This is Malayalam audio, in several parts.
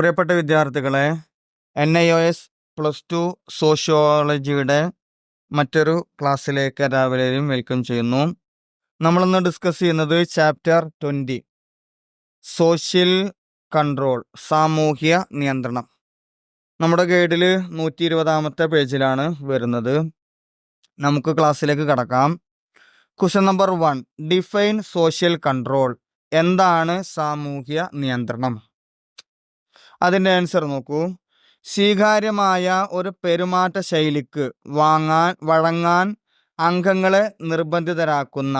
പ്രിയപ്പെട്ട വിദ്യാർത്ഥികളെ N I O S plus two സോഷ്യോളജിയുടെ മറ്റൊരു ക്ലാസ്സിലേക്ക് എല്ലാവരെയും വെൽക്കം ചെയ്യുന്നു. നമ്മളിന്ന് ഡിസ്കസ് ചെയ്യുന്നത് ചാപ്റ്റർ ട്വന്റി സോഷ്യൽ കൺട്രോൾ സാമൂഹ്യ നിയന്ത്രണം. നമ്മുടെ ഗൈഡിൽ നൂറ്റി ഇരുപതാമത്തെ പേജിലാണ് വരുന്നത്. നമുക്ക് ക്ലാസ്സിലേക്ക് കടക്കാം. Question number one define social control എന്താണ് സാമൂഹ്യ നിയന്ത്രണം? അതിന്റെ ആൻസർ നോക്കൂ. സ്വീകാര്യമായ ഒരു പെരുമാറ്റ ശൈലിക്ക് വാങ്ങാൻ വഴങ്ങാൻ അംഗങ്ങളെ നിർബന്ധിതരാക്കുന്ന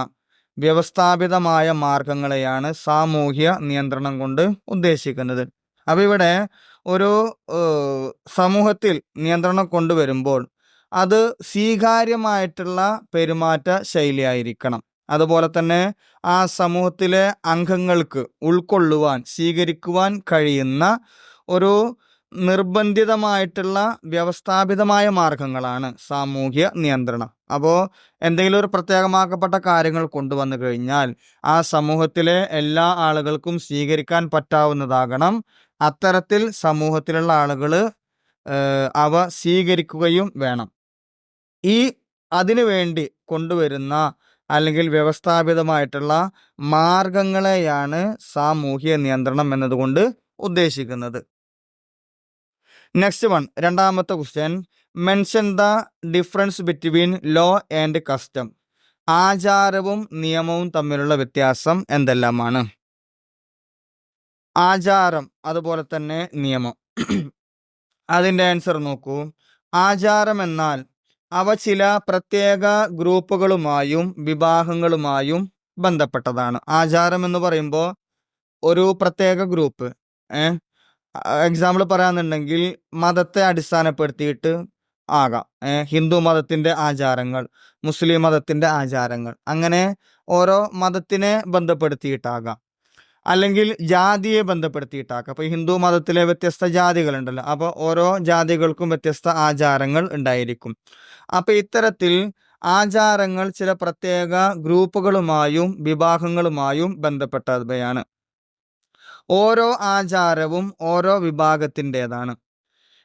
വ്യവസ്ഥാപിതമായ മാർഗങ്ങളെയാണ് സാമൂഹ്യ നിയന്ത്രണം കൊണ്ട് ഉദ്ദേശിക്കുന്നത്. അപ്പോൾ ഇവിടെ ഒരു സമൂഹത്തിൽ നിയന്ത്രണം കൊണ്ടുവരുമ്പോൾ അത് സ്വീകാര്യമായിട്ടുള്ള പെരുമാറ്റ ശൈലിയായിരിക്കണം. അതുപോലെ തന്നെ ആ സമൂഹത്തിലെ അംഗങ്ങൾക്ക് ഉൾക്കൊള്ളുവാൻ സ്വീകരിക്കുവാൻ കഴിയുന്ന ഒരു നിർബന്ധിതമായിട്ടുള്ള വ്യവസ്ഥാപിതമായ മാർഗങ്ങളാണ് സാമൂഹ്യ നിയന്ത്രണം. അപ്പോൾ എന്തെങ്കിലും ഒരു പ്രത്യേകമാക്കപ്പെട്ട കാര്യങ്ങൾ കൊണ്ടുവന്നു കഴിഞ്ഞാൽ ആ സമൂഹത്തിലെ എല്ലാ ആളുകൾക്കും സ്വീകരിക്കാൻ പറ്റാവുന്നതാകണം. അത്തരത്തിൽ സമൂഹത്തിലുള്ള ആളുകൾ അവ സ്വീകരിക്കുകയും വേണം. ഈ അതിനുവേണ്ടി കൊണ്ടുവരുന്ന അല്ലെങ്കിൽ വ്യവസ്ഥാപിതമായിട്ടുള്ള മാർഗങ്ങളെയാണ് സാമൂഹ്യ നിയന്ത്രണം എന്നതുകൊണ്ട് ഉദ്ദേശിക്കുന്നത്. നെക്സ്റ്റ് വൺ രണ്ടാമത്തെ question mention the difference between law and custom ആചാരവും നിയമവും തമ്മിലുള്ള വ്യത്യാസം എന്തെല്ലാമാണ്? ആചാരം അതുപോലെ തന്നെ നിയമം. അതിന്റെ ആൻസർ നോക്കൂ. ആചാരം എന്നാൽ അവ ചില പ്രത്യേക ഗ്രൂപ്പുകളുമായും വിഭാഗങ്ങളുമായും ബന്ധപ്പെട്ടതാണ്. ആചാരം എന്ന് പറയുമ്പോൾ ഒരു പ്രത്യേക ഗ്രൂപ്പ് എക്സാമ്പിൾ പറയാന്നുണ്ടെങ്കിൽ മതത്തെ അടിസ്ഥാനപ്പെടുത്തിയിട്ട് ആകാം. ഹിന്ദു മതത്തിന്റെ ആചാരങ്ങൾ മുസ്ലിം മതത്തിന്റെ ആചാരങ്ങൾ അങ്ങനെ ഓരോ മതത്തിനെ ബന്ധപ്പെടുത്തിയിട്ടാകാം. അല്ലെങ്കിൽ ജാതിയെ ബന്ധപ്പെടുത്തിയിട്ടാക്കാം അപ്പോൾ ഹിന്ദു മതത്തിലെ വ്യത്യസ്ത ജാതികളുണ്ടല്ലോ. അപ്പോൾ ഓരോ ജാതികൾക്കും വ്യത്യസ്ത ആചാരങ്ങൾ ഉണ്ടായിരിക്കും. അപ്പോൾ ഇത്തരത്തിൽ ആചാരങ്ങൾ ചില പ്രത്യേക ഗ്രൂപ്പുകളുമായും വിഭാഗങ്ങളുമായും ബന്ധപ്പെട്ടവയാണ്. ഓരോ ആചാരവും ഓരോ വിഭാഗത്തിന്റേതാണ്.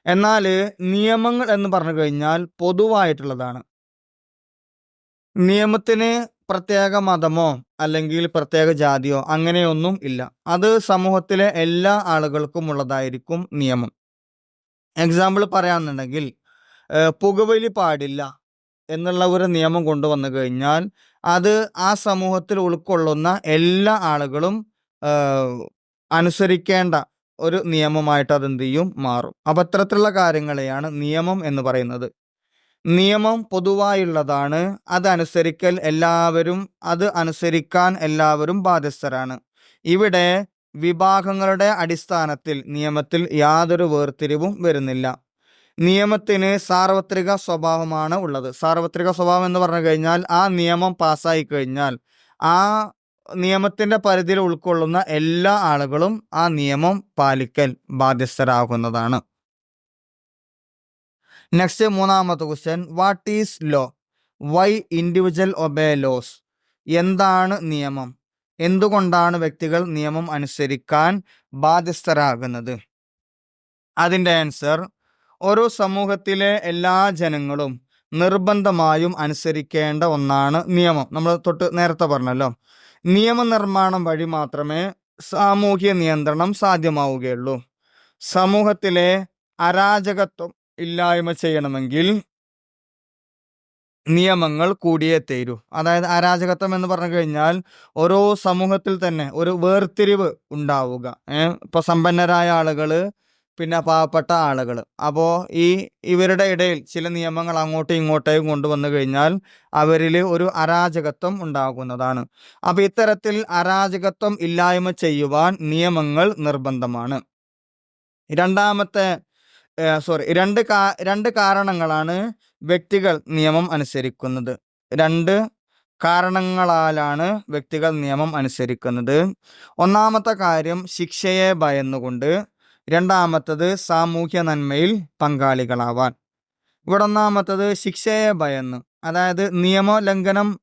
എന്നാൽ നിയമങ്ങൾ എന്ന് പറഞ്ഞു കഴിഞ്ഞാൽ പൊതുവായിട്ടുള്ളതാണ്. നിയമത്തിന് പ്രത്യേക മതമോ അല്ലെങ്കിൽ പ്രത്യേക ജാതിയോ അങ്ങനെയൊന്നും ഇല്ല. അത് സമൂഹത്തിലെ എല്ലാ ആളുകൾക്കും ഉള്ളതായിരിക്കും നിയമം. എക്സാമ്പിൾ പറയാന്നുണ്ടെങ്കിൽ പുകവലി പാടില്ല എന്നുള്ള ഒരു നിയമം കൊണ്ടുവന്നു കഴിഞ്ഞാൽ അത് ആ സമൂഹത്തിൽ ഉൾക്കൊള്ളുന്ന എല്ലാ ആളുകളും അനുസരിക്കേണ്ട ഒരു നിയമമായിട്ട് അതെന്ത് ചെയ്യും മാറും. അപ്പം അത്തരത്തിലുള്ള കാര്യങ്ങളെയാണ് നിയമം എന്ന് പറയുന്നത്. നിയമം പൊതുവായുള്ളതാണ് അതനുസരിക്കൽ എല്ലാവരും അത് അനുസരിക്കാൻ എല്ലാവരും ബാധ്യസ്ഥരാണ്. ഇവിടെ വിഭാഗങ്ങളുടെ അടിസ്ഥാനത്തിൽ നിയമത്തിൽ യാതൊരു വേർതിരിവും വരുന്നില്ല. നിയമത്തിന് സാർവത്രിക സ്വഭാവമാണ് ഉള്ളത്. സാർവത്രിക സ്വഭാവം എന്ന് പറഞ്ഞു കഴിഞ്ഞാൽ ആ നിയമം പാസ്സായി കഴിഞ്ഞാൽ ആ നിയമത്തിന്റെ പരിധിയിൽ ഉൾക്കൊള്ളുന്ന എല്ലാ ആളുകളും ആ നിയമം പാലിക്കൽ ബാധ്യസ്ഥരാകുന്നതാണ്. നെക്സ്റ്റ് മൂന്നാമത്തെ question what is law why individual obey laws എന്താണ് നിയമം? എന്തുകൊണ്ടാണ് വ്യക്തികൾ നിയമം അനുസരിക്കാൻ ബാധ്യസ്ഥരാകുന്നത്? അതിന്റെ ആൻസർ ഓരോ സമൂഹത്തിലെ എല്ലാ ജനങ്ങളും നിർബന്ധമായും അനുസരിക്കേണ്ട ഒന്നാണ് നിയമം. നമ്മൾ തൊട്ട് നേരത്തെ പറഞ്ഞല്ലോ. നിയമനിർമ്മാണം വഴി മാത്രമേ സാമൂഹ്യ നിയന്ത്രണം സാധ്യമാവുകയുള്ളൂ. സമൂഹത്തിലെ അരാജകത്വം ഇല്ലായ്മ ചെയ്യണമെങ്കിൽ നിയമങ്ങൾ കൂടിയേ തീരൂ. അതായത് അരാജകത്വം എന്ന് പറഞ്ഞു കഴിഞ്ഞാൽ ഓരോ സമൂഹത്തിൽ തന്നെ ഒരു വേർതിരിവ് ഉണ്ടാവുക. ഏഹ് ഇപ്പൊ സമ്പന്നരായ ആളുകൾ പിന്നെ പാവപ്പെട്ട ആളുകൾ അപ്പോൾ ഈ ഇവരുടെ ഇടയിൽ ചില നിയമങ്ങൾ അങ്ങോട്ടും ഇങ്ങോട്ടേക്കും കൊണ്ടുവന്നു കഴിഞ്ഞാൽ അവരിൽ ഒരു അരാജകത്വം ഉണ്ടാകുന്നതാണ്. അപ്പോൾ ഇത്തരത്തിൽ അരാജകത്വം ഇല്ലായ്മ ചെയ്യുവാൻ നിയമങ്ങൾ നിർബന്ധമാണ്. രണ്ടാമത്തെ സോറി രണ്ട് കാ രണ്ട് കാരണങ്ങളാണ് വ്യക്തികൾ നിയമം അനുസരിക്കുന്നത്. രണ്ട് കാരണങ്ങളാലാണ് വ്യക്തികൾ നിയമം അനുസരിക്കുന്നത്. ഒന്നാമത്തെ കാര്യം ശിക്ഷയെ ഭയന്നുകൊണ്ട് രണ്ടാമത്തത് സാമൂഹ്യ നന്മയിൽ പങ്കാളികളാവാൻ. ഇവിടെ ഒന്നാമത്തത് ശിക്ഷയെ ഭയന്ന്. അതായത് നിയമലംഘനം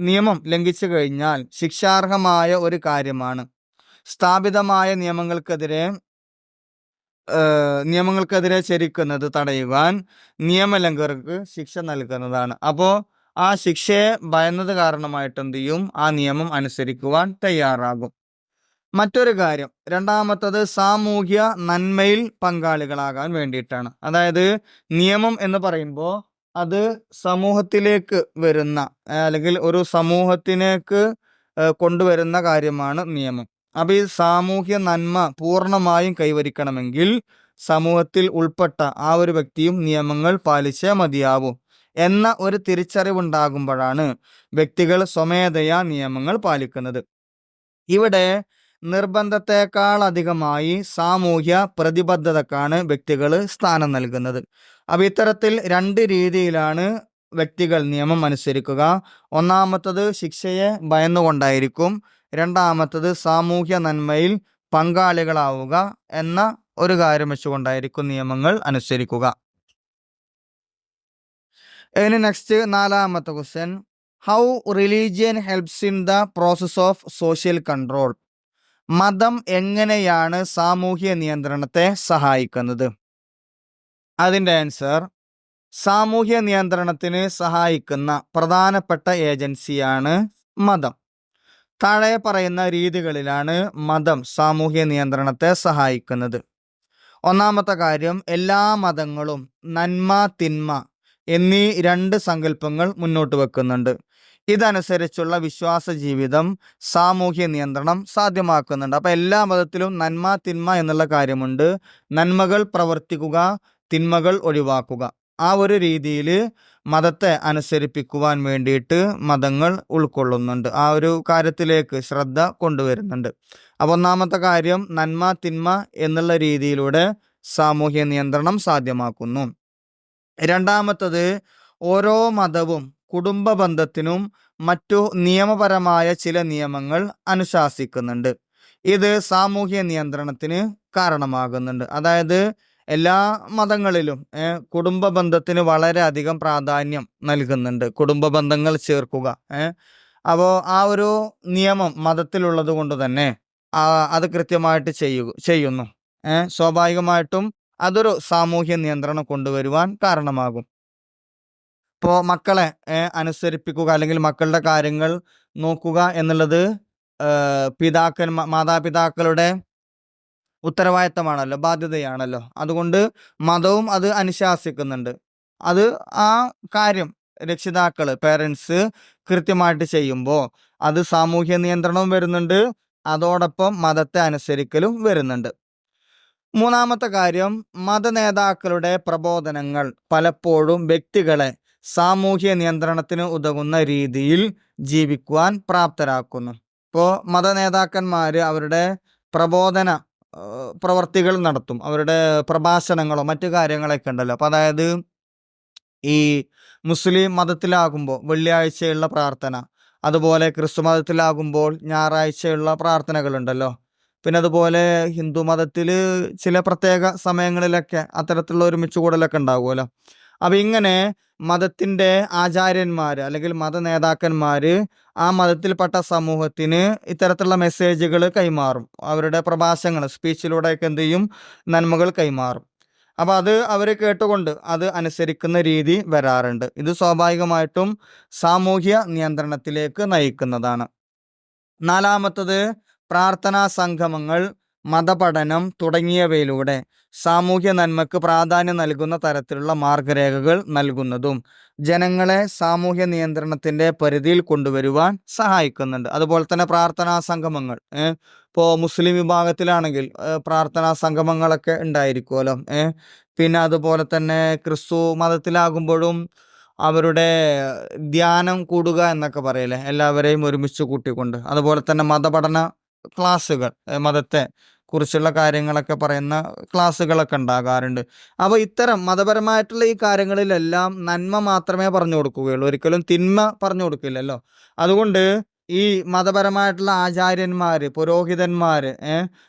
നിയമം ലംഘിച്ചു കഴിഞ്ഞാൽ ശിക്ഷാർഹമായ ഒരു കാര്യമാണ്. സ്ഥാപിതമായ നിയമങ്ങൾക്കെതിരെ നിയമങ്ങൾക്കെതിരെ ചരിക്കുന്നത് തടയുവാൻ നിയമലംഘകർക്ക് ശിക്ഷ നൽകുന്നതാണ്. അപ്പോൾ ആ ശിക്ഷയെ ഭയന്നത് കാരണമായിട്ട് എന്ത് ചെയ്യും? ആ നിയമം അനുസരിക്കുവാൻ തയ്യാറാകും. മറ്റൊരു കാര്യം. രണ്ടാമത്തത് സാമൂഹ്യ നന്മയിൽ പങ്കാളികളാകാൻ വേണ്ടിയിട്ടാണ്. അതായത് നിയമം എന്ന് പറയുമ്പോൾ അത് സമൂഹത്തിലേക്ക് വരുന്ന അല്ലെങ്കിൽ ഒരു സമൂഹത്തിലേക്ക് കൊണ്ടുവരുന്ന കാര്യമാണ് നിയമം. അപ്പോൾ ഈ സാമൂഹ്യ നന്മ പൂർണമായും കൈവരിക്കണമെങ്കിൽ സമൂഹത്തിൽ ഉൾപ്പെട്ട ആ ഒരു വ്യക്തിയും നിയമങ്ങൾ പാലിച്ചേ മതിയാവും എന്ന ഒരു തിരിച്ചറിവുണ്ടാകുമ്പോഴാണ് വ്യക്തികൾ സ്വമേധയാ നിയമങ്ങൾ പാലിക്കുന്നത്. ഇവിടെ നിർബന്ധത്തെക്കാൾ അധികമായി സാമൂഹ്യ പ്രതിബദ്ധതക്കാണ് വ്യക്തികൾ സ്ഥാനം നൽകുന്നത്. അപ്പം ഇത്തരത്തിൽ രണ്ട് രീതിയിലാണ് വ്യക്തികൾ നിയമം അനുസരിക്കുക. ഒന്നാമത്തത് ശിക്ഷയെ ഭയന്നുകൊണ്ടായിരിക്കും. രണ്ടാമത്തത് സാമൂഹ്യ നന്മയിൽ പങ്കാളികളാവുക എന്ന ഒരു കാര്യം വെച്ചുകൊണ്ടായിരിക്കും നിയമങ്ങൾ അനുസരിക്കുക. ഇനി നെക്സ്റ്റ് നാലാമത്തെ question how religion helps in the process of social control മതം എങ്ങനെയാണ് സാമൂഹ്യ നിയന്ത്രണത്തെ സഹായിക്കുന്നത്? അതിന്റെ ആൻസർ സാമൂഹ്യ നിയന്ത്രണത്തിന് സഹായിക്കുന്ന പ്രധാനപ്പെട്ട ഏജൻസിയാണ് മതം. താഴെ പറയുന്ന രീതികളിലാണ് മതം സാമൂഹ്യ നിയന്ത്രണത്തെ സഹായിക്കുന്നത്. ഒന്നാമത്തെ കാര്യം എല്ലാ മതങ്ങളും നന്മ തിന്മ എന്നീ രണ്ട് സങ്കല്പങ്ങൾ മുന്നോട്ട് വെക്കുന്നുണ്ട്. ഇതനുസരിച്ചുള്ള വിശ്വാസ ജീവിതം സാമൂഹ്യ നിയന്ത്രണം സാധ്യമാക്കുന്നുണ്ട്. അപ്പോൾ എല്ലാ മതത്തിലും നന്മ തിന്മ എന്നുള്ള കാര്യമുണ്ട്. നന്മകൾ പ്രവർത്തിക്കുക തിന്മകൾ ഒഴിവാക്കുക. ആ ഒരു രീതിയിൽ മതത്തെ അനുസരിപ്പിക്കുവാൻ വേണ്ടിയിട്ട് മതങ്ങൾ ഉൾക്കൊള്ളുന്നുണ്ട്. ആ ഒരു കാര്യത്തിലേക്ക് ശ്രദ്ധ കൊണ്ടുവരുന്നുണ്ട്. അപ്പോൾ ഒന്നാമത്തെ കാര്യം നന്മ തിന്മ എന്നുള്ള രീതിയിലൂടെ സാമൂഹ്യ നിയന്ത്രണം സാധ്യമാക്കുന്നു. രണ്ടാമത്തത് ഓരോ മതവും കുടുംബ ബന്ധത്തിനും മറ്റു നിയമപരമായ ചില നിയമങ്ങൾ അനുശാസിക്കുന്നുണ്ട്. ഇത് സാമൂഹ്യ നിയന്ത്രണത്തിന് കാരണമാകുന്നുണ്ട്. അതായത് എല്ലാ മതങ്ങളിലും കുടുംബ ബന്ധത്തിന് വളരെയധികം പ്രാധാന്യം നൽകുന്നുണ്ട്. കുടുംബ ബന്ധങ്ങൾ ചേർക്കുക അപ്പോൾ ആ ഒരു നിയമം മതത്തിലുള്ളത് കൊണ്ട് തന്നെ അത് കൃത്യമായിട്ട് ചെയ്യുക ചെയ്യുന്നു സ്വാഭാവികമായിട്ടും അതൊരു സാമൂഹ്യ നിയന്ത്രണം കൊണ്ടുവരുവാൻ കാരണമാകും. ഇപ്പോൾ മക്കളെ അനുസരിപ്പിക്കുക അല്ലെങ്കിൽ മക്കളുടെ കാര്യങ്ങൾ നോക്കുക എന്നുള്ളത് പിതാക്കൻ മാതാപിതാക്കളുടെ ഉത്തരവാദിത്തമാണല്ലോ ബാധ്യതയാണല്ലോ. അതുകൊണ്ട് മതവും അത് അനുശാസിക്കുന്നുണ്ട്. അത് ആ കാര്യം രക്ഷിതാക്കൾ പേരൻസ് കൃത്യമായിട്ട് ചെയ്യുമ്പോൾ അത് സാമൂഹ്യ നിയന്ത്രണവും വരുന്നുണ്ട് അതോടൊപ്പം മതത്തെ അനുസരിക്കലും വരുന്നുണ്ട്. മൂന്നാമത്തെ കാര്യം മത നേതാക്കളുടെ പ്രബോധനങ്ങൾ പലപ്പോഴും വ്യക്തികളെ സാമൂഹ്യ നിയന്ത്രണത്തിന് ഉതകുന്ന രീതിയിൽ ജീവിക്കുവാൻ പ്രാപ്തരാക്കുന്നു. ഇപ്പോൾ മത നേതാക്കന്മാർ അവരുടെ പ്രബോധന പ്രവർത്തികൾ നടത്തും. അവരുടെ പ്രഭാഷണങ്ങളോ മറ്റു കാര്യങ്ങളൊക്കെ ഉണ്ടല്ലോ. അപ്പം അതായത് ഈ മുസ്ലിം മതത്തിലാകുമ്പോൾ വെള്ളിയാഴ്ചയുള്ള പ്രാർത്ഥന അതുപോലെ ക്രിസ്തു മതത്തിലാകുമ്പോൾ ഞായറാഴ്ചയുള്ള പ്രാർത്ഥനകളുണ്ടല്ലോ. പിന്നെ അതുപോലെ ഹിന്ദു മതത്തിൽ ചില പ്രത്യേക സമയങ്ങളിലൊക്കെ അത്തരത്തിലുള്ള ഒരുമിച്ച് കൂടലൊക്കെ ഉണ്ടാകുമല്ലോ അപ്പം ഇങ്ങനെ മതത്തിന്റെ ആചാര്യന്മാർ അല്ലെങ്കിൽ മത നേതാക്കന്മാർ ആ മതത്തിൽപ്പെട്ട സമൂഹത്തിന് ഇത്തരത്തിലുള്ള മെസ്സേജുകൾ കൈമാറും. അവരുടെ പ്രഭാഷണങ്ങൾ സ്പീച്ചിലൂടെയൊക്കെ എന്ത് ചെയ്യും? നന്മകൾ കൈമാറും. അപ്പോൾ അത് അവർ കേട്ടുകൊണ്ട് അത് അനുസരിക്കുന്ന രീതി വരാറുണ്ട്. ഇത് സ്വാഭാവികമായിട്ടും സാമൂഹ്യ നിയന്ത്രണത്തിലേക്ക് നയിക്കുന്നതാണ്. നാലാമത്തത് പ്രാർത്ഥനാ സംഗമങ്ങൾ മതപഠനം തുടങ്ങിയവയിലൂടെ സാമൂഹ്യ നന്മക്ക് പ്രാധാന്യം നൽകുന്ന തരത്തിലുള്ള മാർഗരേഖകൾ നൽകുന്നതും ജനങ്ങളെ സാമൂഹ്യ നിയന്ത്രണത്തിന്റെ പരിധിയിൽ കൊണ്ടുവരുവാൻ സഹായിക്കുന്നുണ്ട്. അതുപോലെ തന്നെ പ്രാർത്ഥനാ സംഗമങ്ങൾ ഇപ്പോൾ മുസ്ലിം വിഭാഗത്തിലാണെങ്കിൽ പ്രാർത്ഥനാ സംഗമങ്ങളൊക്കെ ഉണ്ടായിരിക്കുമല്ലോ പിന്നെ അതുപോലെ തന്നെ ക്രിസ്തു മതത്തിലാകുമ്പോഴും അവരുടെ ധ്യാനം കൂടുക എന്നൊക്കെ പറയില്ലേ? എല്ലാവരെയും ഒരുമിച്ച് കൂട്ടിക്കൊണ്ട്. അതുപോലെ തന്നെ മതപഠന ക്ലാസ്സുകൾ മതത്തെ കുറിച്ചുള്ള കാര്യങ്ങളൊക്കെ പറയുന്ന ക്ലാസ്സുകളൊക്കെ ഉണ്ടാകാറുണ്ട്. അപ്പോൾ ഇത്തരം മതപരമായിട്ടുള്ള ഈ കാര്യങ്ങളിലെല്ലാം നന്മ മാത്രമേ പറഞ്ഞു കൊടുക്കുകയുള്ളൂ. ഒരിക്കലും തിന്മ പറഞ്ഞു കൊടുക്കില്ലല്ലോ. അതുകൊണ്ട് ഈ മതപരമായിട്ടുള്ള ആചാര്യന്മാർ പുരോഹിതന്മാർ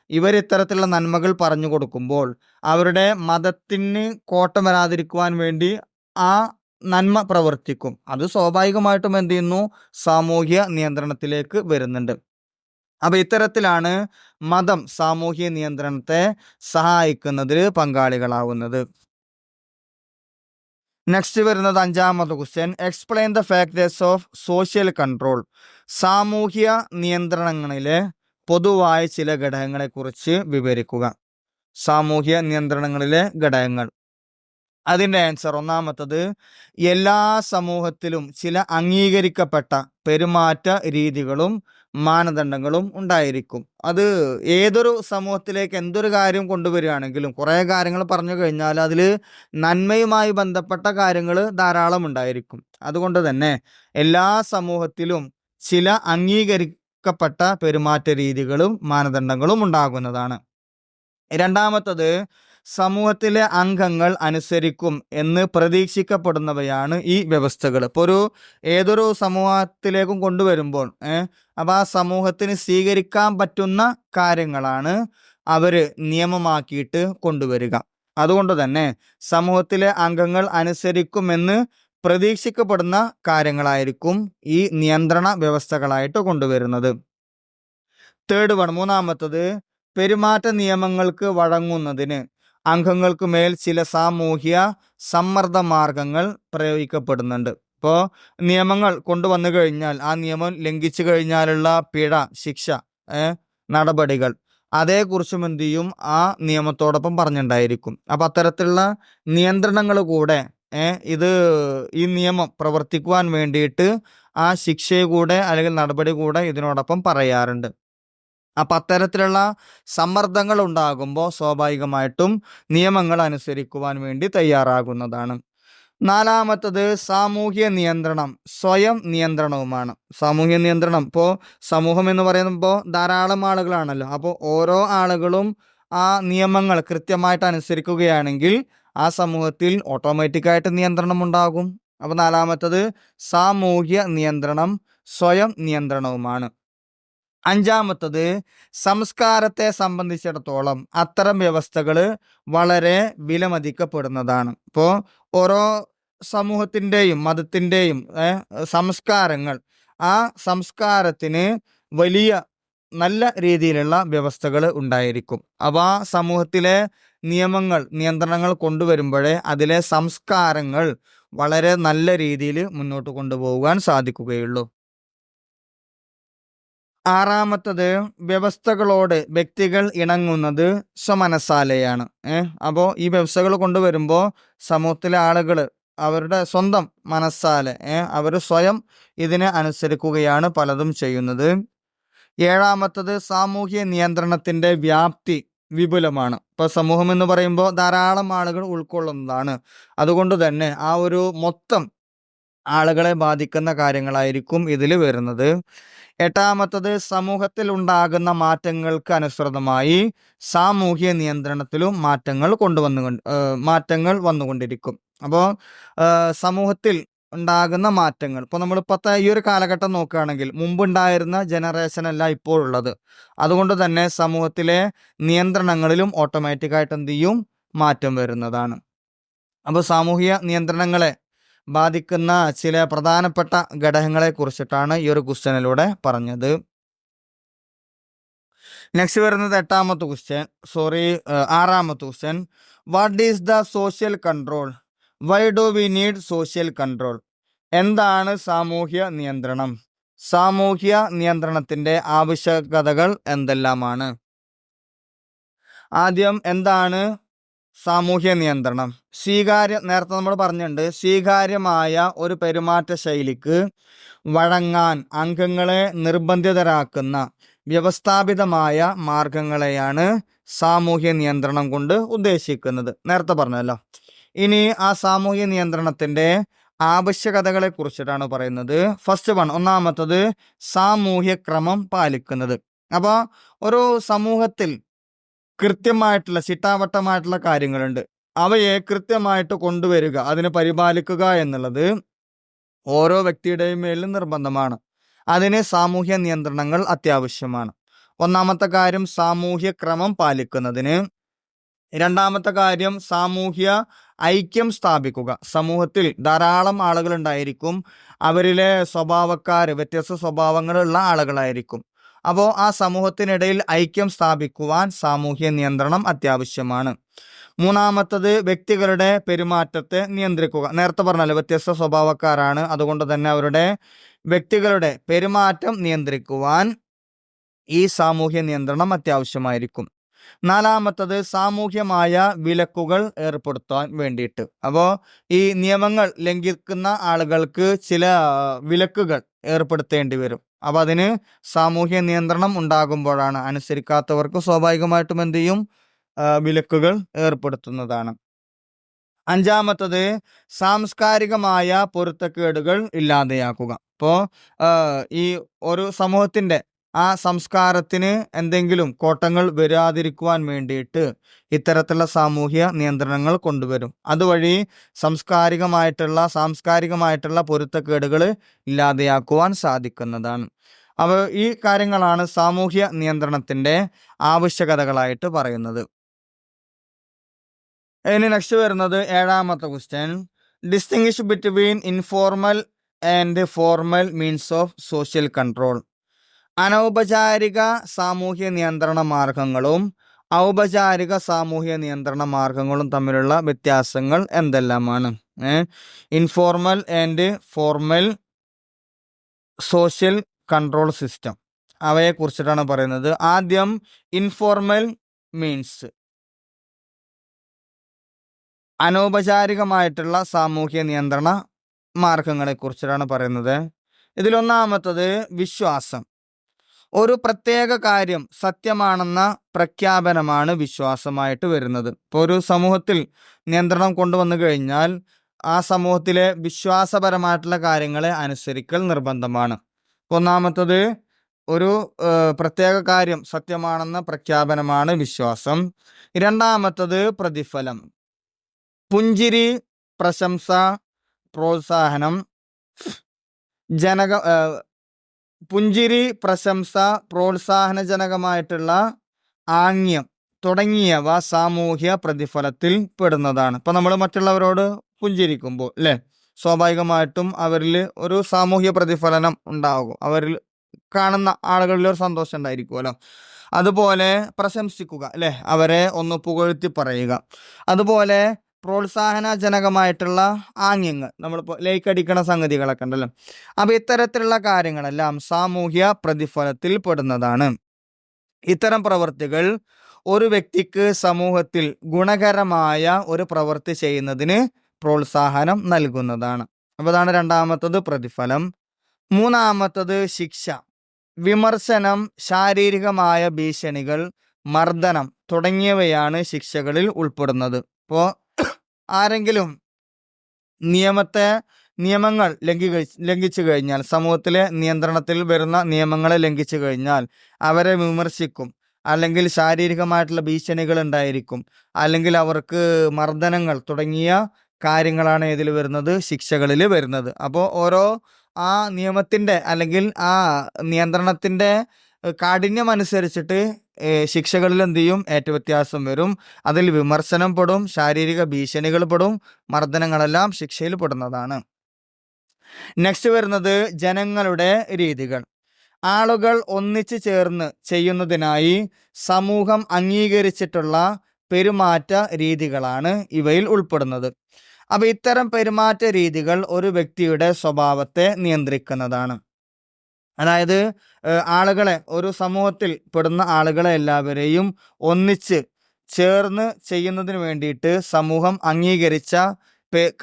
ഇവർ ഇത്തരത്തിലുള്ള നന്മകൾ പറഞ്ഞു കൊടുക്കുമ്പോൾ അവരുടെ മതത്തിന് കോട്ടം വരാതിരിക്കുവാൻ വേണ്ടി ആ നന്മ പ്രവർത്തിക്കും. അത് സ്വാഭാവികമായിട്ടും എന്ത് ചെയ്യുന്നു? സാമൂഹ്യ നിയന്ത്രണത്തിലേക്ക് വരുന്നുണ്ട്. അപ്പൊ ഇത്തരത്തിലാണ് മതം സാമൂഹ്യ നിയന്ത്രണത്തെ സഹായിക്കുന്നതിൽ പങ്കാളികളാവുന്നത്. നെക്സ്റ്റ് വരുന്നത് അഞ്ചാമത്തെ question explain the factors of social control സാമൂഹ്യ നിയന്ത്രണങ്ങളിലെ പൊതുവായ ചില ഘടകങ്ങളെക്കുറിച്ച് വിവരിക്കുക. സാമൂഹ്യ നിയന്ത്രണങ്ങളിലെ ഘടകങ്ങൾ. അതിന്റെ ആൻസർ ഒന്നാമത്തത് എല്ലാ സമൂഹത്തിലും ചില അംഗീകരിക്കപ്പെട്ട പെരുമാറ്റ രീതികളും മാനദണ്ഡങ്ങളും ഉണ്ടായിരിക്കും. അത് ഏതൊരു സമൂഹത്തിലേക്ക് എന്തൊരു കാര്യം കൊണ്ടുവരികയാണെങ്കിലും കുറേ കാര്യങ്ങൾ പറഞ്ഞു കഴിഞ്ഞാൽ അതിൽ നന്മയുമായി ബന്ധപ്പെട്ട കാര്യങ്ങൾ ധാരാളം ഉണ്ടായിരിക്കും. അതുകൊണ്ട് തന്നെ എല്ലാ സമൂഹത്തിലും ചില അംഗീകരിക്കപ്പെട്ട പെരുമാറ്റ രീതികളും മാനദണ്ഡങ്ങളും ഉണ്ടാകുന്നതാണ്. രണ്ടാമത്തത് സമൂഹത്തിലെ അംഗങ്ങൾ അനുസരിക്കും എന്ന് പ്രതീക്ഷിക്കപ്പെടുന്നവയാണ് ഈ വ്യവസ്ഥകൾ. ഇപ്പോൾ ഒരു ഏതൊരു സമൂഹത്തിലേക്കും കൊണ്ടുവരുമ്പോൾ അപ്പോൾ ആ സമൂഹത്തിന് സ്വീകരിക്കാൻ പറ്റുന്ന കാര്യങ്ങളാണ് അവർ നിയമമാക്കിയിട്ട് കൊണ്ടുവരിക. അതുകൊണ്ട് തന്നെ സമൂഹത്തിലെ അംഗങ്ങൾ അനുസരിക്കുമെന്ന് പ്രതീക്ഷിക്കപ്പെടുന്ന കാര്യങ്ങളായിരിക്കും ഈ നിയന്ത്രണ വ്യവസ്ഥകളായിട്ട് കൊണ്ടുവരുന്നത്. തേർഡ് വൺ മൂന്നാമത്തത് പെരുമാറ്റ നിയമങ്ങൾക്ക് വഴങ്ങുന്നതിന്. അംഗങ്ങൾക്ക് മേൽ ചില സാമൂഹ്യ സമ്മർദ്ദ മാർഗങ്ങൾ പ്രയോഗിക്കപ്പെടുന്നുണ്ട്. ഇപ്പോൾ നിയമങ്ങൾ കൊണ്ടുവന്നു കഴിഞ്ഞാൽ ആ നിയമം ലംഘിച്ചു കഴിഞ്ഞാലുള്ള പിഴ ശിക്ഷ നടപടികൾ അതേക്കുറിച്ചും എന്ത് ചെയ്യും? ആ നിയമത്തോടൊപ്പം പറഞ്ഞിട്ടുണ്ടായിരിക്കും അപ്പം അത്തരത്തിലുള്ള നിയന്ത്രണങ്ങൾ കൂടെ ഇത് ഈ നിയമം പ്രവർത്തിക്കുവാൻ വേണ്ടിയിട്ട് ആ ശിക്ഷയെ കൂടെ അല്ലെങ്കിൽ നടപടി കൂടെ ഇതിനോടൊപ്പം പറയാറുണ്ട്. അപ്പം അത്തരത്തിലുള്ള സമ്മർദ്ദങ്ങൾ ഉണ്ടാകുമ്പോൾ സ്വാഭാവികമായിട്ടും നിയമങ്ങൾ അനുസരിക്കുവാൻ വേണ്ടി തയ്യാറാകുന്നതാണ്. നാലാമത്തത് സാമൂഹ്യ നിയന്ത്രണം സ്വയം നിയന്ത്രണവുമാണ്. സാമൂഹ്യ നിയന്ത്രണം. ഇപ്പോൾ സമൂഹം എന്ന് പറയുമ്പോൾ ധാരാളം ആളുകളാണല്ലോ. അപ്പോൾ ഓരോ ആളുകളും ആ നിയമങ്ങൾ കൃത്യമായിട്ട് അനുസരിക്കുകയാണെങ്കിൽ ആ സമൂഹത്തിൽ ഓട്ടോമാറ്റിക്കായിട്ട് നിയന്ത്രണം ഉണ്ടാകും. അപ്പോൾ നാലാമത്തത് സാമൂഹ്യ നിയന്ത്രണം സ്വയം നിയന്ത്രണവുമാണ്. അഞ്ചാമത്തത് സംസ്കാരത്തെ സംബന്ധിച്ചിടത്തോളം അത്തരം വ്യവസ്ഥകൾ വളരെ വിലമതിക്കപ്പെടുന്നതാണ്. ഇപ്പോൾ ഓരോ സമൂഹത്തിന്റെയും മതത്തിന്റെയും സംസ്കാരങ്ങൾ ആ സംസ്കാരത്തിന് വലിയ നല്ല രീതിയിലുള്ള വ്യവസ്ഥകൾ ഉണ്ടായിരിക്കും. അവ സമൂഹത്തിലെ നിയമങ്ങൾ നിയന്ത്രണങ്ങൾ കൊണ്ടുവരുമ്പോഴേ അതിലെ സംസ്കാരങ്ങൾ വളരെ നല്ല രീതിയിൽ മുന്നോട്ട് കൊണ്ടുപോകാൻ സാധിക്കുകയുള്ളൂ. ആറാമത്തത് വ്യവസ്ഥകളോട് വ്യക്തികൾ ഇണങ്ങുന്നത് സ്വമനസാലയാണ് ഏഹ് അപ്പോൾ ഈ വ്യവസ്ഥകൾ കൊണ്ടുവരുമ്പോൾ സമൂഹത്തിലെ ആളുകൾ അവരുടെ സ്വന്തം മനസ്സാല ഏഹ് അവർ സ്വയം ഇതിനെ അനുസരിക്കുകയാണ് പലതും ചെയ്യുന്നത്. ഏഴാമത്തത് സാമൂഹ്യ നിയന്ത്രണത്തിന്റെ വ്യാപ്തി വിപുലമാണ്. ഇപ്പോൾ സമൂഹം എന്ന് പറയുമ്പോൾ ധാരാളം ആളുകൾ ഉൾക്കൊള്ളുന്നതാണ്. അതുകൊണ്ട് തന്നെ ആ ഒരു മൊത്തം ആളുകളെ ബാധിക്കുന്ന കാര്യങ്ങളായിരിക്കും ഇതിൽ വരുന്നത്. എട്ടാമത്തത് സമൂഹത്തിൽ ഉണ്ടാകുന്ന മാറ്റങ്ങൾക്ക് അനുസൃതമായി സാമൂഹ്യ നിയന്ത്രണത്തിലും മാറ്റങ്ങൾ കൊണ്ടുവന്നു മാറ്റങ്ങൾ വന്നുകൊണ്ടിരിക്കും. അപ്പോൾ സമൂഹത്തിൽ ഉണ്ടാകുന്ന മാറ്റങ്ങൾ. ഇപ്പോൾ നമ്മൾ ഇപ്പോഴത്തെ ഈ ഒരു കാലഘട്ടം നോക്കുകയാണെങ്കിൽ മുമ്പുണ്ടായിരുന്ന ജനറേഷനല്ല ഇപ്പോൾ ഉള്ളത് അതുകൊണ്ട് തന്നെ സമൂഹത്തിലെ നിയന്ത്രണങ്ങളിലും ഓട്ടോമാറ്റിക്കായിട്ട് എന്ത് ചെയ്യും? മാറ്റം വരുന്നതാണ്. അപ്പോൾ സാമൂഹിക നിയന്ത്രണങ്ങളെ ബാധിക്കുന്ന ചില പ്രധാനപ്പെട്ട ഘടകങ്ങളെ കുറിച്ചിട്ടാണ് ഈ ഒരു ക്വസ്റ്റ്യനിലൂടെ പറഞ്ഞത്. നെക്സ്റ്റ് വരുന്നത് എട്ടാമത്തെ ക്വസ്റ്റ്യൻ. സോറി ആറാമത്തെ question. What is the social control? Why do we need social control? എന്താണ് സാമൂഹ്യ നിയന്ത്രണം? സാമൂഹ്യ നിയന്ത്രണത്തിന്റെ ആവശ്യകതകൾ എന്തെല്ലാമാണ്? ആദ്യം എന്താണ് സാമൂഹ്യ നിയന്ത്രണം സ്വീകാര്യ നേരത്തെ നമ്മൾ പറഞ്ഞിട്ടുണ്ട് സ്വീകാര്യമായ ഒരു പെരുമാറ്റ ശൈലിക്ക് വഴങ്ങാൻ അംഗങ്ങളെ നിർബന്ധിതരാക്കുന്ന വ്യവസ്ഥാപിതമായ മാർഗങ്ങളെയാണ് സാമൂഹ്യ നിയന്ത്രണം കൊണ്ട് ഉദ്ദേശിക്കുന്നത്. നേരത്തെ പറഞ്ഞല്ലോ. ഇനി ആ സാമൂഹ്യ നിയന്ത്രണത്തിന്റെ ആവശ്യകതകളെ കുറിച്ചിട്ടാണ് പറയുന്നത്. ഫസ്റ്റ് വൺ ഒന്നാമത്തത് സാമൂഹ്യ ക്രമം പാലിക്കുന്നത്. അപ്പോൾ ഒരു സമൂഹത്തിൽ കൃത്യമായിട്ടുള്ള ചിട്ടാവട്ടമായിട്ടുള്ള കാര്യങ്ങളുണ്ട്. അവയെ കൃത്യമായിട്ട് കൊണ്ടുവരിക അതിനെ പരിപാലിക്കുക എന്നുള്ളത് ഓരോ വ്യക്തിയുടെയും മേലും നിർബന്ധമാണ്. അതിന് സാമൂഹ്യ നിയന്ത്രണങ്ങൾ അത്യാവശ്യമാണ്. ഒന്നാമത്തെ കാര്യം സാമൂഹ്യ ക്രമം പാലിക്കുന്നതിന്. രണ്ടാമത്തെ കാര്യം സാമൂഹ്യ ഐക്യം സ്ഥാപിക്കുക. സമൂഹത്തിൽ ധാരാളം ആളുകളുണ്ടായിരിക്കും അവരിലെ സ്വഭാവക്കാർ വ്യത്യസ്ത സ്വഭാവങ്ങളുള്ള ആളുകളായിരിക്കും. അപ്പോൾ ആ സമൂഹത്തിനിടയിൽ ഐക്യം സ്ഥാപിക്കുവാൻ സാമൂഹ്യ നിയന്ത്രണം അത്യാവശ്യമാണ്. മൂന്നാമത്തത് വ്യക്തികളുടെ പെരുമാറ്റത്തെ നിയന്ത്രിക്കുക. നേരത്തെ പറഞ്ഞല്ലോ വ്യത്യസ്ത സ്വഭാവക്കാരാണ്. അതുകൊണ്ട് തന്നെ അവരുടെ വ്യക്തികളുടെ പെരുമാറ്റം നിയന്ത്രിക്കുവാൻ ഈ സാമൂഹ്യ നിയന്ത്രണം അത്യാവശ്യമായിരിക്കും. നാലാമത്തത് സാമൂഹ്യമായ വിലക്കുകൾ ഏർപ്പെടുത്താൻ വേണ്ടിയിട്ട്. അപ്പോൾ ഈ നിയമങ്ങൾ ലംഘിക്കുന്ന ആളുകൾക്ക് ചില വിലക്കുകൾ ഏർപ്പെടുത്തേണ്ടി വരും. അപ്പോൾ അതിന് സാമൂഹ്യ നിയന്ത്രണം ഉണ്ടാകുമ്പോഴാണ് അനുസരിക്കാത്തവർക്ക് സ്വാഭാവികമായിട്ടും എന്ത് ചെയ്യും? വിലക്കുകൾ ഏർപ്പെടുത്തുന്നതാണ്. അഞ്ചാമത്തത് സാംസ്കാരികമായ പൊരുത്തക്കേടുകൾ ഇല്ലാതെയാക്കുക. ഇപ്പോൾ ഈ ഒരു സമൂഹത്തിന്റെ ആ സംസ്കാരത്തിന് എന്തെങ്കിലും കോട്ടങ്ങൾ വരാതിരിക്കുവാൻ വേണ്ടിയിട്ട് ഇത്തരത്തിലുള്ള സാമൂഹ്യ നിയന്ത്രണങ്ങൾ കൊണ്ടുവരും. അതുവഴി സംസ്കാരികമായിട്ടുള്ള സാംസ്കാരികമായിട്ടുള്ള പൊരുത്തക്കേടുകൾ ഇല്ലാതെയാക്കുവാൻ സാധിക്കുന്നതാണ്. അപ്പോൾ ഈ കാര്യങ്ങളാണ് സാമൂഹ്യ നിയന്ത്രണത്തിന്റെ ആവശ്യകതകളായിട്ട് പറയുന്നത്. ഇനി നെക്സ്റ്റ് വരുന്നത് ഏഴാമത്തെ question distinguish between informal and formal means of social control അനൗപചാരിക സാമൂഹ്യ നിയന്ത്രണ മാർഗങ്ങളും ഔപചാരിക സാമൂഹ്യ നിയന്ത്രണ മാർഗങ്ങളും തമ്മിലുള്ള വ്യത്യാസങ്ങൾ എന്തെല്ലാമാണ്? Informal and formal social control system അവയെ കുറിച്ചിട്ടാണ് പറയുന്നത്. ആദ്യം ഇൻഫോർമൽ മീൻസ് അനൗപചാരികമായിട്ടുള്ള സാമൂഹ്യ നിയന്ത്രണ മാർഗങ്ങളെ കുറിച്ചിട്ടാണ് പറയുന്നത്. ഇതിലൊന്നാമത്തത് വിശ്വാസം. ഒരു പ്രത്യേക കാര്യം സത്യമാണെന്ന പ്രഖ്യാപനമാണ് വിശ്വാസമായിട്ട് വരുന്നത്. ഇപ്പോൾ ഒരു സമൂഹത്തിൽ നിയന്ത്രണം കൊണ്ടുവന്നു കഴിഞ്ഞാൽ ആ സമൂഹത്തിലെ വിശ്വാസപരമായിട്ടുള്ള കാര്യങ്ങളെ അനുസരിക്കൽ നിർബന്ധമാണ്. ഒന്നാമത്തത് ഒരു പ്രത്യേക കാര്യം സത്യമാണെന്ന പ്രഖ്യാപനമാണ് വിശ്വാസം. രണ്ടാമത്തത് പ്രതിഫലം. പുഞ്ചിരി പ്രശംസ പ്രോത്സാഹനം ജനക പുഞ്ചിരി പ്രശംസ പ്രോത്സാഹനജനകമായിട്ടുള്ള ആംഗ്യം തുടങ്ങിയവ സാമൂഹ്യ പ്രതിഫലത്തിൽ പെടുന്നതാണ്. ഇപ്പം നമ്മൾ മറ്റുള്ളവരോട് പുഞ്ചിരിക്കുമ്പോൾ അല്ലേ? സ്വാഭാവികമായിട്ടും അവരിൽ ഒരു സാമൂഹ്യ പ്രതിഫലനം ഉണ്ടാകും. അവരിൽ കാണുന്ന ആളുകളിൽ ഒരു സന്തോഷം ഉണ്ടായിരിക്കുമല്ലോ. അതുപോലെ പ്രശംസിക്കുക അല്ലേ? അവരെ ഒന്ന് പുകഴ്ത്തി പറയുക. അതുപോലെ പ്രോത്സാഹനജനകമായിട്ടുള്ള ആംഗ്യങ്ങൾ. നമ്മളിപ്പോൾ ലൈക്ക് സംഗതികളൊക്കെ ഉണ്ടല്ലോ. അപ്പോൾ ഇത്തരത്തിലുള്ള കാര്യങ്ങളെല്ലാം സാമൂഹ്യ പ്രതിഫലത്തിൽ പെടുന്നതാണ്. ഇത്തരം പ്രവൃത്തികൾ ഒരു വ്യക്തിക്ക് സമൂഹത്തിൽ ഗുണകരമായ ഒരു പ്രവൃത്തി ചെയ്യുന്നതിന് പ്രോത്സാഹനം നൽകുന്നതാണ്. അപ്പോൾ അതാണ് രണ്ടാമത്തത് പ്രതിഫലം. മൂന്നാമത്തത് ശിക്ഷ. വിമർശനം ശാരീരികമായ ഭീഷണികൾ മർദ്ദനം തുടങ്ങിയവയാണ് ശിക്ഷകളിൽ ഉൾപ്പെടുന്നത്. ഇപ്പോൾ ആരെങ്കിലും നിയമത്തെ നിയമങ്ങൾ ലംഘി ലംഘിച്ചു കഴിഞ്ഞാൽ സമൂഹത്തിലെ നിയന്ത്രണത്തിൽ വരുന്ന നിയമങ്ങളെ ലംഘിച്ചു കഴിഞ്ഞാൽ അവരെ വിമർശിക്കും. അല്ലെങ്കിൽ ശാരീരികമായിട്ടുള്ള ഭീഷണികൾ ഉണ്ടായിരിക്കും. അല്ലെങ്കിൽ അവർക്ക് മർദ്ദനങ്ങൾ തുടങ്ങിയ കാര്യങ്ങളാണ് ഇതിൽ വരുന്നത് ശിക്ഷകളിൽ വരുന്നത്. അപ്പോൾ ഓരോ ആ നിയമത്തിന്റെ അല്ലെങ്കിൽ ആ നിയന്ത്രണത്തിന്റെ കാഠിന്യം അനുസരിച്ചിട്ട് ശിക്ഷകളിൽ എന്ത് ചെയ്യും ഏറ്റവ്യത്യാസം വരും. അതിൽ വിമർശനം പെടും ശാരീരിക ഭീഷണികൾ പെടും മർദ്ദനങ്ങളെല്ലാം ശിക്ഷയിൽ പെടുന്നതാണ്. നെക്സ്റ്റ് വരുന്നത് ജനങ്ങളുടെ രീതികൾ. ആളുകൾ ഒന്നിച്ചു ചേർന്ന് ചെയ്യുന്നതിനായി സമൂഹം അംഗീകരിച്ചിട്ടുള്ള പെരുമാറ്റ രീതികളാണ് ഇവയിൽ ഉൾപ്പെടുന്നത്. അപ്പോൾ ഇത്തരം പെരുമാറ്റ രീതികൾ ഒരു വ്യക്തിയുടെ സ്വഭാവത്തെ നിയന്ത്രിക്കുന്നതാണ്. അതായത് ആളുകളെ ഒരു സമൂഹത്തിൽ പെടുന്ന ആളുകളെ എല്ലാവരെയും ഒന്നിച്ച് ചേർന്ന് ചെയ്യുന്നതിന് വേണ്ടിയിട്ട് സമൂഹം അംഗീകരിച്ച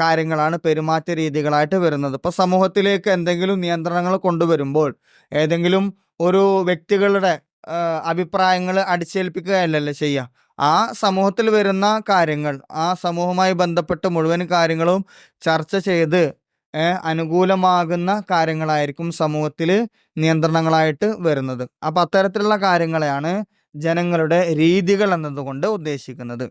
കാര്യങ്ങളാണ് പെരുമാറ്റ രീതികളായിട്ട് വരുന്നത്. ഇപ്പോൾ സമൂഹത്തിലേക്ക് എന്തെങ്കിലും നിയന്ത്രണങ്ങൾ കൊണ്ടുവരുമ്പോൾ ഏതെങ്കിലും ഒരു വ്യക്തികളുടെ അഭിപ്രായങ്ങൾ അടിച്ചേൽപ്പിക്കുകയല്ലല്ലോ ചെയ്യുക ആ സമൂഹത്തിൽ വരുന്ന കാര്യങ്ങൾ ആ സമൂഹവുമായി ബന്ധപ്പെട്ട് മുഴുവൻ കാര്യങ്ങളും ചർച്ച ചെയ്ത് അനുകൂലമാകുന്ന കാര്യങ്ങളായിരിക്കും സമൂഹത്തിൽ നിയന്ത്രണങ്ങളായിട്ട് വരുന്നത്. അപ്പം അത്തരത്തിലുള്ള കാര്യങ്ങളെയാണ് ജനങ്ങളുടെ രീതികൾ എന്നതുകൊണ്ട് ഉദ്ദേശിക്കുന്നത്.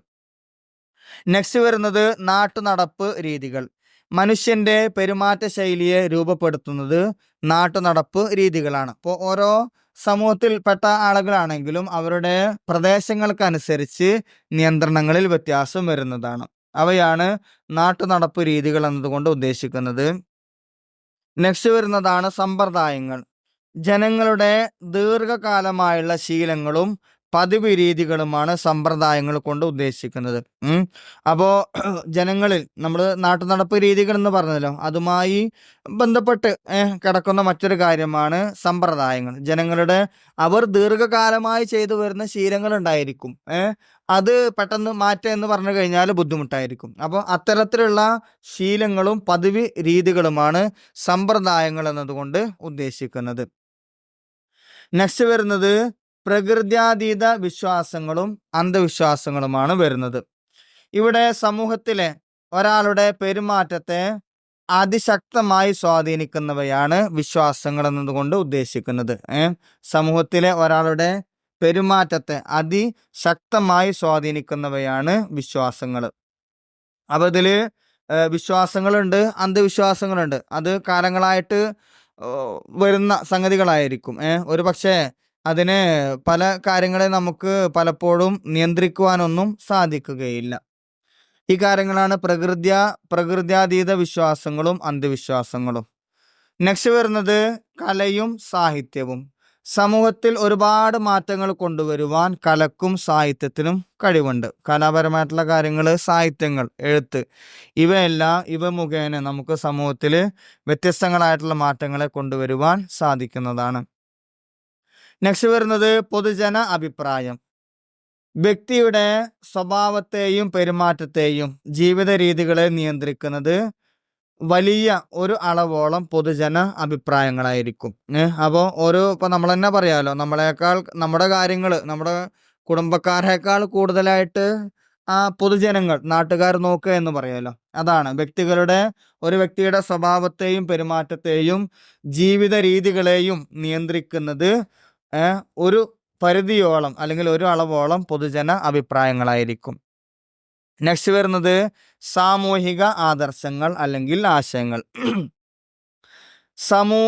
നെക്സ്റ്റ് വരുന്നത് നാട്ടുനടപ്പ് രീതികൾ. മനുഷ്യന്റെ പെരുമാറ്റ ശൈലിയെ രൂപപ്പെടുത്തുന്നത് നാട്ടുനടപ്പ് രീതികളാണ്. ഇപ്പോൾ ഓരോ സമൂഹത്തിൽപ്പെട്ട ആളുകളാണെങ്കിലും അവരുടെ പ്രദേശങ്ങൾക്കനുസരിച്ച് നിയന്ത്രണങ്ങളിൽ വ്യത്യാസം വരുന്നതാണ്. അവയാണ് നാട്ടുനടപ്പ് രീതികൾ എന്നതുകൊണ്ട് ഉദ്ദേശിക്കുന്നത്. നെക്സ്റ്റ് വരുന്നതാണ് സമ്പ്രദായങ്ങൾ. ജനങ്ങളുടെ ദീർഘകാലമായുള്ള ശീലങ്ങളും പതിവ് രീതികളുമാണ് സമ്പ്രദായങ്ങൾ കൊണ്ട് ഉദ്ദേശിക്കുന്നത്. അപ്പോൾ ജനങ്ങളിൽ നമ്മൾ നാട്ടുനടപ്പ് രീതികൾ എന്ന് പറഞ്ഞല്ലോ അതുമായി ബന്ധപ്പെട്ട് കിടക്കുന്ന മറ്റൊരു കാര്യമാണ് സമ്പ്രദായങ്ങൾ. ജനങ്ങളുടെ അവർ ദീർഘകാലമായി ചെയ്തു വരുന്ന ശീലങ്ങൾ ഉണ്ടായിരിക്കും അത് പെട്ടെന്ന് മാറ്റുക എന്ന് പറഞ്ഞു കഴിഞ്ഞാൽ ബുദ്ധിമുട്ടായിരിക്കും. അപ്പോൾ അത്തരത്തിലുള്ള ശീലങ്ങളും പതിവ് രീതികളുമാണ് സമ്പ്രദായങ്ങൾ എന്നതുകൊണ്ട് ഉദ്ദേശിക്കുന്നത്. നെക്സ്റ്റ് വരുന്നത് പ്രകൃത്യാതീത വിശ്വാസങ്ങളും അന്ധവിശ്വാസങ്ങളുമാണ് വരുന്നത്. ഇവിടെ സമൂഹത്തിലെ ഒരാളുടെ പെരുമാറ്റത്തെ അതിശക്തമായി സ്വാധീനിക്കുന്നവയാണ് വിശ്വാസങ്ങൾ എന്നതുകൊണ്ട് ഉദ്ദേശിക്കുന്നത്. സമൂഹത്തിലെ ഒരാളുടെ പെരുമാറ്റത്തെ അതിശക്തമായി സ്വാധീനിക്കുന്നവയാണ് വിശ്വാസങ്ങൾ അപ്പൊ ഇതിൽ ഏഹ് വിശ്വാസങ്ങളുണ്ട് അന്ധവിശ്വാസങ്ങളുണ്ട്. അത് കാലങ്ങളായിട്ട് വരുന്ന സംഗതികളായിരിക്കും. ഏഹ് ഒരു പക്ഷേ അതിന് പല കാര്യങ്ങളെ നമുക്ക് പലപ്പോഴും നിയന്ത്രിക്കുവാനൊന്നും സാധിക്കുകയില്ല. ഈ കാര്യങ്ങളാണ് പ്രകൃത്യ പ്രകൃത്യാതീത വിശ്വാസങ്ങളും അന്ധവിശ്വാസങ്ങളും. നെക്സ്റ്റ് വരുന്നത് കലയും സാഹിത്യവും. സമൂഹത്തിൽ ഒരുപാട് മാറ്റങ്ങൾ കൊണ്ടുവരുവാൻ കലക്കും സാഹിത്യത്തിനും കഴിവുണ്ട്. കലാപരമായിട്ടുള്ള കാര്യങ്ങൾ സാഹിത്യങ്ങൾ എഴുത്ത് ഇവയെല്ലാം ഇവ മുഖേന നമുക്ക് സമൂഹത്തിൽ വ്യത്യസ്തങ്ങളായിട്ടുള്ള മാറ്റങ്ങളെ കൊണ്ടുവരുവാൻ സാധിക്കുന്നതാണ്. നെക്സ്റ്റ് വരുന്നത് പൊതുജന അഭിപ്രായം. വ്യക്തിയുടെ സ്വഭാവത്തെയും പെരുമാറ്റത്തെയും ജീവിത രീതികളെ നിയന്ത്രിക്കുന്നത് വലിയ ഒരു അളവോളം പൊതുജന അഭിപ്രായങ്ങളായിരിക്കും. അപ്പോൾ ഓരോ ഇപ്പോൾ നമ്മൾ തന്നെ പറയാമല്ലോ നമ്മളെക്കാൾ നമ്മുടെ കാര്യങ്ങൾ നമ്മുടെ കുടുംബക്കാരേക്കാൾ കൂടുതലായിട്ട് ആ പൊതുജനങ്ങൾ നാട്ടുകാർ നോക്കുക എന്ന് പറയാമല്ലോ അതാണ് വ്യക്തികളുടെ ഒരു വ്യക്തിയുടെ സ്വഭാവത്തെയും പെരുമാറ്റത്തെയും ജീവിത രീതികളെയും നിയന്ത്രിക്കുന്നത് ഒരു പരിധിയോളം അല്ലെങ്കിൽ ഒരു അളവോളം പൊതുജന അഭിപ്രായങ്ങളായിരിക്കും. നെക്സ്റ്റ് വരുന്നത് സാമൂഹിക ആദർശങ്ങൾ അല്ലെങ്കിൽ ആശയങ്ങൾ. സമൂ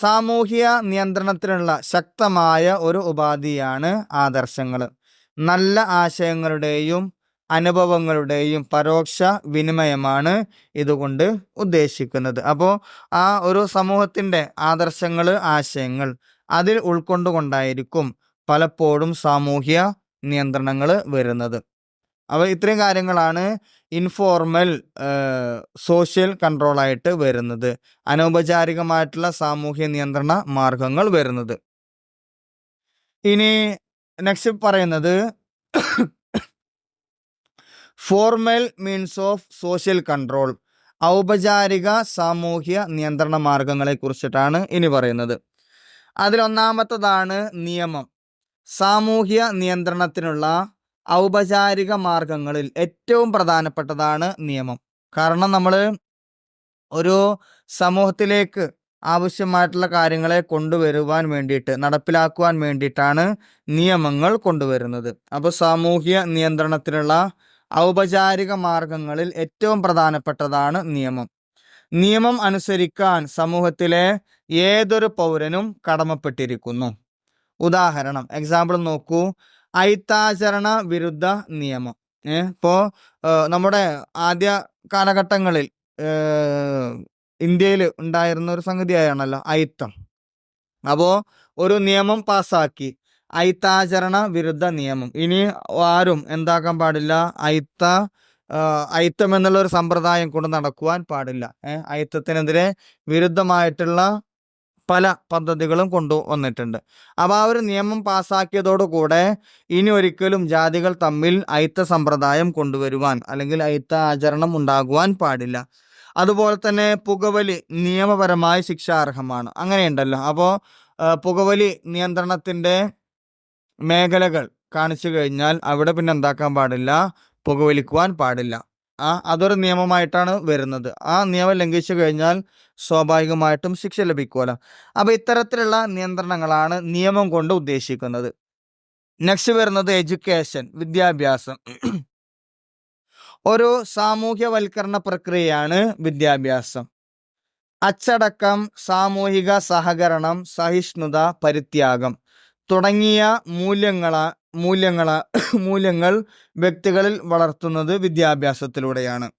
സാമൂഹിക നിയന്ത്രണത്തിനുള്ള ശക്തമായ ഒരു ഉപാധിയാണ് ആദർശങ്ങൾ. നല്ല ആശയങ്ങളുടെയും അനുഭവങ്ങളുടെയും പരോക്ഷ വിനിമയമാണ് ഇതുകൊണ്ട് ഉദ്ദേശിക്കുന്നത്. അപ്പോൾ ആ ഒരു സമൂഹത്തിന്റെ ആദർശങ്ങൾ ആശയങ്ങൾ അതിൽ ഉൾക്കൊണ്ടുകൊണ്ടായിരിക്കും പലപ്പോഴും സാമൂഹ്യ നിയന്ത്രണങ്ങൾ വരുന്നത്. അപ്പോൾ ഇത്രയും കാര്യങ്ങളാണ് ഇൻഫോർമൽ സോഷ്യൽ കൺട്രോളായിട്ട് വരുന്നത്. അനൗപചാരികമായിട്ടുള്ള സാമൂഹ്യ നിയന്ത്രണ മാർഗങ്ങൾ വരുന്നത്. ഇനി നെക്സ്റ്റ് പറയുന്നത് formal means of social control ഔപചാരിക സാമൂഹ്യ നിയന്ത്രണ മാർഗങ്ങളെ കുറിച്ചിട്ടാണ് ഇനി പറയുന്നത്. അതിലൊന്നാമത്തതാണ് നിയമം. സാമൂഹ്യ നിയന്ത്രണത്തിനുള്ള ഔപചാരിക മാർഗങ്ങളിൽ ഏറ്റവും പ്രധാനപ്പെട്ടതാണ് നിയമം. കാരണം നമ്മൾ ഒരു സമൂഹത്തിലേക്ക് ആവശ്യമായിട്ടുള്ള കാര്യങ്ങളെ കൊണ്ടുവരുവാൻ വേണ്ടിയിട്ട് നടപ്പിലാക്കുവാൻ വേണ്ടിയിട്ടാണ് നിയമങ്ങൾ കൊണ്ടുവരുന്നത്. അപ്പോൾ സാമൂഹ്യ നിയന്ത്രണത്തിനുള്ള ഔപചാരിക മാർഗങ്ങളിൽ ഏറ്റവും പ്രധാനപ്പെട്ടതാണ് നിയമം. നിയമം അനുസരിക്കാൻ സമൂഹത്തിലെ ഏതൊരു പൗരനും കടമപ്പെട്ടിരിക്കുന്നു. ഉദാഹരണം എക്സാമ്പിൾ നോക്കൂ. ഐത്താചരണ വിരുദ്ധ നിയമം ഇപ്പോൾ നമ്മുടെ ആദ്യ കാലഘട്ടങ്ങളിൽ ഇന്ത്യയിൽ ഉണ്ടായിരുന്ന ഒരു സംഗതിയാണല്ലോ അയിത്തം. അപ്പോൾ ഒരു നിയമം പാസ്സാക്കി അയിത്താചരണ വിരുദ്ധ നിയമം. ഇനി ആരും എന്താക്കാൻ പാടില്ല? അയിത്ത അയിത്തം എന്നുള്ള ഒരു സമ്പ്രദായം കൊണ്ട് നടക്കുവാൻ പാടില്ല. അയിത്തത്തിനെതിരെ വിരുദ്ധമായിട്ടുള്ള പല പദ്ധതികളും കൊണ്ടുവന്നിട്ടുണ്ട് അപ്പോൾ ആ ഒരു നിയമം പാസ്സാക്കിയതോടുകൂടെ ഇനി ഒരിക്കലും ജാതികൾ തമ്മിൽ അയിത്ത സമ്പ്രദായം കൊണ്ടുവരുവാൻ അല്ലെങ്കിൽ അയിത്ത ആചരണം ഉണ്ടാകുവാൻ പാടില്ല. അതുപോലെ തന്നെ പുകവലി നിയമപരമായി ശിക്ഷാർഹമാണ്. അങ്ങനെയുണ്ടല്ലോ. അപ്പോൾ പുകവലി നിയന്ത്രണത്തിന്റെ മേഖലകൾ കാണിച്ചു കഴിഞ്ഞാൽ അവിടെ പിന്നെ എന്താക്കാൻ പാടില്ല? പുകവലിക്കുവാൻ പാടില്ല. ആ അതൊരു നിയമമായിട്ടാണ് വരുന്നത്. ആ നിയമം ലംഘിച്ചു കഴിഞ്ഞാൽ സ്വാഭാവികമായിട്ടും ശിക്ഷ ലഭിക്കുമല്ലോ അപ്പോൾ ഇത്തരത്തിലുള്ള നിയന്ത്രണങ്ങളാണ് നിയമം കൊണ്ട് ഉദ്ദേശിക്കുന്നത്. നെക്സ്റ്റ് വരുന്നത് എഡ്യൂക്കേഷൻ വിദ്യാഭ്യാസം. ഒരു സാമൂഹ്യവൽക്കരണ പ്രക്രിയയാണ് വിദ്യാഭ്യാസം. അച്ചടക്കം സാമൂഹിക സഹകരണം സഹിഷ്ണുത പരിത്യാഗം തുടങ്ങിയ മൂല്യങ്ങള മൂല്യങ്ങള മൂല്യങ്ങൾ വ്യക്തികളിൽ വളർത്തുന്നത് വിദ്യാഭ്യാസത്തിലൂടെയാണ്.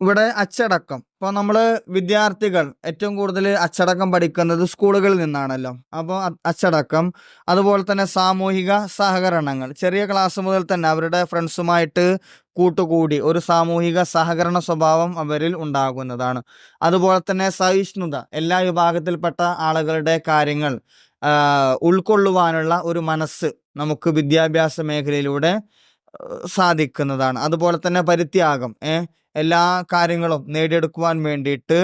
ഇവിടെ അച്ചടക്കം. ഇപ്പോൾ നമ്മൾ വിദ്യാർത്ഥികൾ ഏറ്റവും കൂടുതൽ അച്ചടക്കം പഠിക്കുന്നത് സ്കൂളുകളിൽ നിന്നാണല്ലോ. അപ്പോൾ അച്ചടക്കം അതുപോലെ തന്നെ സാമൂഹിക സഹകരണങ്ങൾ. ചെറിയ ക്ലാസ് മുതൽ തന്നെ അവരുടെ ഫ്രണ്ട്സുമായിട്ട് കൂട്ടുകൂടി ഒരു സാമൂഹിക സഹകരണ സ്വഭാവം അവരിൽ ഉണ്ടാകുന്നതാണ്. അതുപോലെ തന്നെ സഹിഷ്ണുത. എല്ലാ വിഭാഗത്തിൽപ്പെട്ട ആളുകളുടെ കാര്യങ്ങൾ ഉൾക്കൊള്ളുവാനുള്ള ഒരു മനസ്സ് നമുക്ക് വിദ്യാഭ്യാസ മേഖലയിലൂടെ സാധിക്കുന്നതാണ്. അതുപോലെ തന്നെ പരിത്യാഗം എല്ലാ കാര്യങ്ങളും നേടിയെടുക്കുവാൻ വേണ്ടിയിട്ട്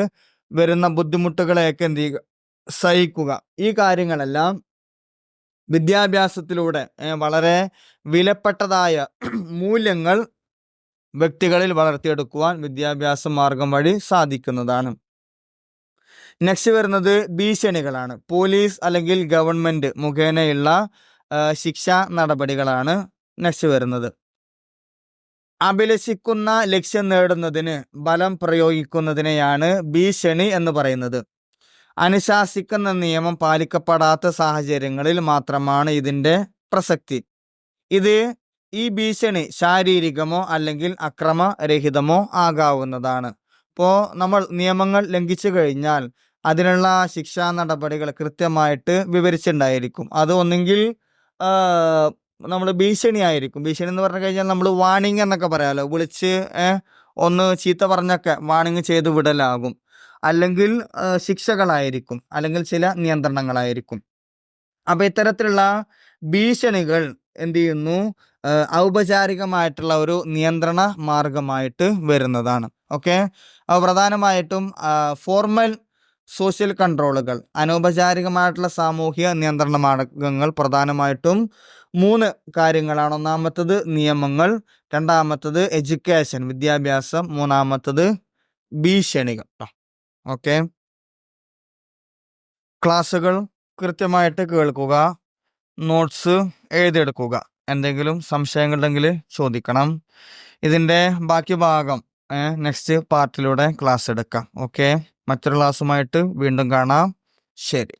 വരുന്ന ബുദ്ധിമുട്ടുകളെയൊക്കെ എന്ത് ചെയ്യുക സഹിക്കുക. ഈ കാര്യങ്ങളെല്ലാം വിദ്യാഭ്യാസത്തിലൂടെ വളരെ വിലപ്പെട്ടതായ മൂല്യങ്ങൾ വ്യക്തികളിൽ വളർത്തിയെടുക്കുവാൻ വിദ്യാഭ്യാസ മാർഗം വഴി സാധിക്കുന്നതാണ്. നെക്സ്റ്റ് വരുന്നത് ഭീഷണികളാണ്. പോലീസ് അല്ലെങ്കിൽ ഗവൺമെന്റ് മുഖേനയുള്ള ശിക്ഷാ നടപടികളാണ് നെക്സ്റ്റ് വരുന്നത്. അഭിലഷിക്കുന്ന ലക്ഷ്യം നേടുന്നതിന് ബലം പ്രയോഗിക്കുന്നതിനെയാണ് ഭീഷണി എന്ന് പറയുന്നത്. അനുശാസിക്കുന്ന നിയമം പാലിക്കപ്പെടാത്ത സാഹചര്യങ്ങളിൽ മാത്രമാണ് ഇതിന്റെ പ്രസക്തി. ഇത് ഈ ഭീഷണി ശാരീരികമോ അല്ലെങ്കിൽ അക്രമരഹിതമോ ആകാവുന്നതാണ്. ഇപ്പോൾ നമ്മൾ നിയമങ്ങൾ ലംഘിച്ചു കഴിഞ്ഞാൽ അതിനുള്ള ശിക്ഷാ നടപടികൾ കൃത്യമായിട്ട് വിവരിച്ചിട്ടുണ്ടായിരിക്കും. അത് ഒന്നെങ്കിൽ നമ്മൾ ഭീഷണി ആയിരിക്കും ഭീഷണി എന്ന് പറഞ്ഞു കഴിഞ്ഞാൽ നമ്മൾ വാണിംഗ് എന്നൊക്കെ പറയാമല്ലോ വിളിച്ച് ഒന്ന് ചീത്ത പറഞ്ഞൊക്കെ വാണിംഗ് ചെയ്ത് വിടലാകും. അല്ലെങ്കിൽ ശിക്ഷകളായിരിക്കും. അല്ലെങ്കിൽ ചില നിയന്ത്രണങ്ങളായിരിക്കും. അപ്പം ഇത്തരത്തിലുള്ള ഭീഷണികൾ എന്ത് ചെയ്യുന്നു? ഔപചാരികമായിട്ടുള്ള ഒരു നിയന്ത്രണ മാർഗമായിട്ട് വരുന്നതാണ്. ഓക്കെ? പ്രധാനമായിട്ടും ഫോർമൽ സോഷ്യൽ കൺട്രോളുകൾ അനൗപചാരികമായിട്ടുള്ള സാമൂഹിക നിയന്ത്രണ മാർഗങ്ങൾ പ്രധാനമായിട്ടും മൂന്ന് കാര്യങ്ങളാണ്. ഒന്നാമത്തത് നിയമങ്ങൾ രണ്ടാമത്തത് എഡ്യൂക്കേഷൻ വിദ്യാഭ്യാസം മൂന്നാമത്തത് ഭീഷണികൾ. ഓക്കെ. ക്ലാസ്സുകൾ കൃത്യമായിട്ട് കേൾക്കുക നോട്ട്സ് എഴുതിയെടുക്കുക എന്തെങ്കിലും സംശയങ്ങളുണ്ടെങ്കിൽ ചോദിക്കണം. ഇതിന്റെ ബാക്കി ഭാഗം നെക്സ്റ്റ് പാർട്ടിലൂടെ ക്ലാസ് എടുക്കാം ഓക്കെ. മറ്റൊരു ക്ലാസ്സുമായിട്ട് വീണ്ടും കാണാം. ശരി.